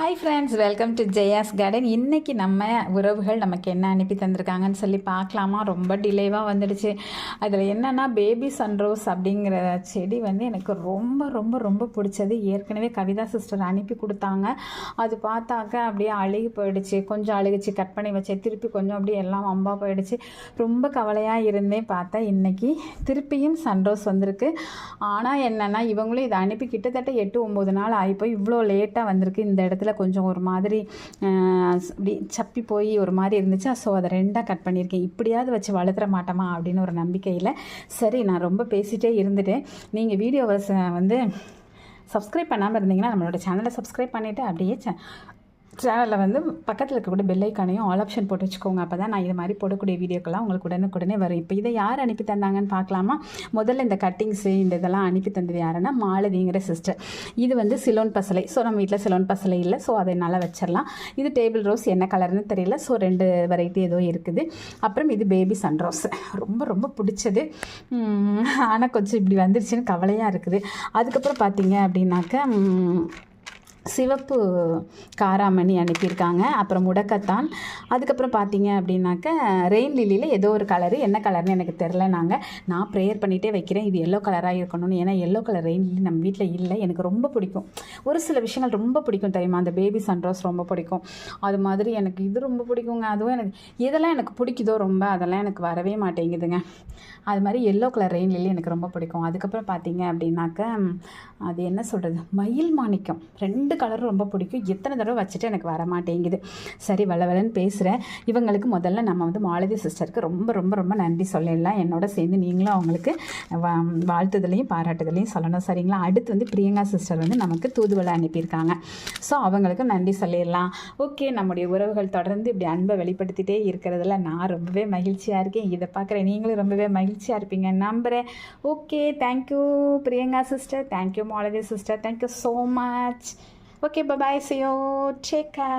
Hi friends welcome to Jaya's garden இன்றைக்கி நம்ம உறவுகள் நமக்கு என்ன அனுப்பி தந்திருக்காங்கன்னு சொல்லி பார்க்கலாமா? ரொம்ப டிலேவாக வந்துடுச்சு. அதில் என்னென்னா பேபி சன்ரோஸ் அப்படிங்கிற செடி வந்து எனக்கு ரொம்ப ரொம்ப ரொம்ப பிடிச்சது. ஏற்கனவே கவிதா சிஸ்டர் அனுப்பி கொடுத்தாங்க. அது பார்த்தாக்க அப்படியே அழுகி போயிடுச்சு. கொஞ்சம் அழுகுச்சு. கட் பண்ணி வச்சேன் திருப்பி கொஞ்சம் அப்படியே எல்லாம் அம்பா போயிடுச்சு. ரொம்ப கவலையாக இருந்தேன் பார்த்தா இன்றைக்கி திருப்பியும் சன்ரோஸ் வந்திருக்கு. ஆனால் என்னென்னா இவங்களும் இதை அனுப்பி கிட்டத்தட்ட எட்டு ஒம்பது நாள் ஆகிப்போய் இவ்வளோ லேட்டாக வந்திருக்கு. இந்த இடத்துல கொஞ்சம் ஒரு மாதிரி இப்படி அப்படி சப்பி போய் ஒரு மாதிரி இருந்துச்சு ஸோ அதை ரெண்டாக கட் பண்ணியிருக்கேன். இப்படியாவது வச்சு வளர்த்துற மாட்டோமா அப்படின்னு ஒரு நம்பிக்கையில் சரி நான் ரொம்ப பேசிகிட்டே இருந்துட்டேன். நீங்கள் வீடியோவை வந்து சப்ஸ்கிரைப் பண்ணாமல் இருந்தீங்கன்னா நம்மளோட சேனலை சப்ஸ்கிரைப் பண்ணிவிட்டு அப்படியே சேனலில் வந்து பக்கத்தில் இருக்கக்கூடிய பெல் ஐக்கானையும் ஆல் ஆப்ஷன் போட்டு வச்சுக்கோங்க. அப்போ தான் நான் இது மாதிரி போடக்கூடிய வீடியோக்கெல்லாம் உங்களுக்கு உடனுக்குடனே வரும். இப்போ இதை யார் அனுப்பி தந்தாங்கன்னு பார்க்கலாமா? முதல்ல இந்த கட்டிங்ஸு இந்த இதெல்லாம் அனுப்பி தந்தது யாருன்னா மாலதிங்கிற சிஸ்டர் இது வந்து சிலோன் பசலை. ஸோ நம்ம வீட்டில் சிலோன் பசலை இல்லை. ஸோ அதை நல்லா வச்சிடலாம். இது டேபிள் ரோஸ் என்ன கலர்னு தெரியல. ஸோ ரெண்டு வெரைட்டி ஏதோ இருக்குது. அப்புறம் இது பேபி சன்ரோஸ் ரொம்ப ரொம்ப பிடிச்சது. ஆனால் கொஞ்சம் இப்படி வந்துருச்சுன்னு கவலையாக இருக்குது. அதுக்கப்புறம் பார்த்தீங்க அப்படின்னாக்க சிவப்பு காராமணி அனுப்பியிருக்காங்க. அப்புறம் முடக்கத்தான். அதுக்கப்புறம் பார்த்தீங்க அப்படின்னாக்க ரெயின் லில்லியில் ஏதோ ஒரு கலரு என்ன கலர்னு எனக்கு தெரில நாங்கள் நான் ப்ரேயர் பண்ணிகிட்டே வைக்கிறேன். இது எல்லோ கலராக இருக்கணும்னு. ஏன்னா எல்லோ கலர் ரெயின் லில்லி நம்ம வீட்டில் இல்லை. எனக்கு ரொம்ப பிடிக்கும். ஒரு சில விஷயங்கள் ரொம்ப பிடிக்கும் தெரியுமா? அந்த பேபி சன்ரோஸ் ரொம்ப பிடிக்கும். அது மாதிரி எனக்கு இது ரொம்ப பிடிக்குங்க. அதுவும் எனக்கு எதெல்லாம் எனக்கு பிடிக்குதோ ரொம்ப அதெல்லாம் எனக்கு வரவே மாட்டேங்குதுங்க. அது மாதிரி எல்லோ கலர் ரெயின் லில்லி எனக்கு ரொம்ப பிடிக்கும். அதுக்கப்புறம் பார்த்தீங்க அப்படின்னாக்க அது என்ன சொல்கிறது மயில் மாணிக்கம். ரெண்டு கலரும் ரொம்ப பிடிக்கும். எத்தனை தடவை வச்சுட்டு எனக்கு வர மாட்டேங்குது. சரி வளவலன்னு பேசுகிறேன் இவங்களுக்கு முதல்ல நம்ம வந்து மாலதி சிஸ்டருக்கு ரொம்ப ரொம்ப ரொம்ப நன்றி சொல்லிடலாம். என்னோட சேர்ந்து நீங்களும் அவங்களுக்கு வா- வாழ்த்துதலையும் பாராட்டுதலையும் சொல்லணும். சரிங்களா? அடுத்து வந்து பிரியங்கா சிஸ்டர் வந்து நமக்கு தூதுவளை அனுப்பியிருக்காங்க. ஸோ அவங்களுக்கும் நன்றி சொல்லிடலாம். ஓகே நம்முடைய உறவுகள் தொடர்ந்து இப்படி அன்பை வெளிப்படுத்திட்டே இருக்கிறதுல நான் ரொம்பவே மகிழ்ச்சியாக இருக்கேன். இதை பார்க்குறேன் நீங்களும் ரொம்பவே மகிழ்ச்சியாக இருப்பீங்க. நம்புகிறேன் okay thank you Priyanka sister thank you Malathi sister thank you so much Okay, bye-bye. See you. Chicken.